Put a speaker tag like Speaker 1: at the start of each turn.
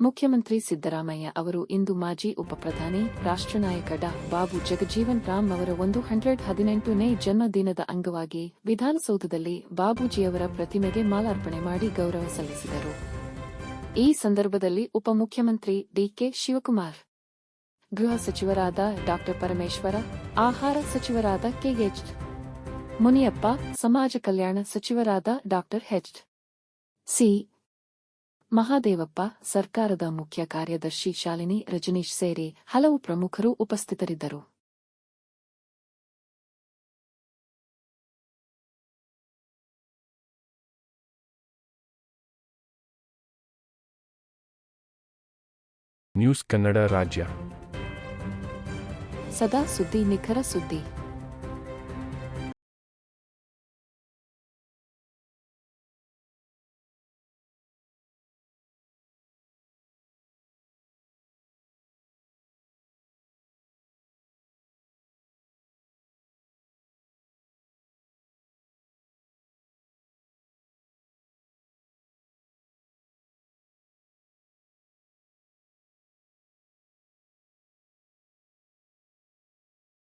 Speaker 1: ಮುಖ್ಯಮಂತ್ರಿ ಸಿದ್ದರಾಮಯ್ಯ ಅವರು ಇಂದು ಮಾಜಿ ಉಪಪ್ರಧಾನಿ ರಾಷ್ಟ್ರನಾಯಕ ಡಾ. ಬಾಬು ಜಗಜೀವನ್ ರಾಮ್ ಅವರ ಒಂದು ಹಂಡ್ರೆಡ್ ಹದಿನೆಂಟನೇ ಜನ್ಮದಿನದ ಅಂಗವಾಗಿ ವಿಧಾನಸೌಧದಲ್ಲಿ ಬಾಬೂಜಿಯವರ ಪ್ರತಿಮೆಗೆ ಮಾಲಾರ್ಪಣೆ ಮಾಡಿ ಗೌರವ ಸಲ್ಲಿಸಿದರು. ಈ ಸಂದರ್ಭದಲ್ಲಿ ಉಪಮುಖ್ಯಮಂತ್ರಿ ಡಿಕೆ ಶಿವಕುಮಾರ್, ಗೃಹ ಸಚಿವರಾದ ಡಾ. ಪರಮೇಶ್ವರ, ಆಹಾರ ಸಚಿವರಾದ ಕೆಎಚ್ ಮುನಿಯಪ್ಪ, ಸಮಾಜ ಕಲ್ಯಾಣ ಸಚಿವರಾದ ಡಾ. ಎಚ್ ಸಿ ಮಹಾದೇವಪ್ಪ ಸರ್ಕಾರದ ಮುಖ್ಯ ಕಾರ್ಯದರ್ಶಿ ಶಾಲಿನಿ ರಜನೀಶ್ ಸೇರಿ ಹಲವು ಪ್ರಮುಖರು ಉಪಸ್ಥಿತರಿದ್ದರು.
Speaker 2: ನ್ಯೂಸ್ ಕನ್ನಡ ರಾಜ್ಯ.
Speaker 1: ಸದಾ ಸುದ್ದಿ ನಿಖರ ಸುದ್ದಿ.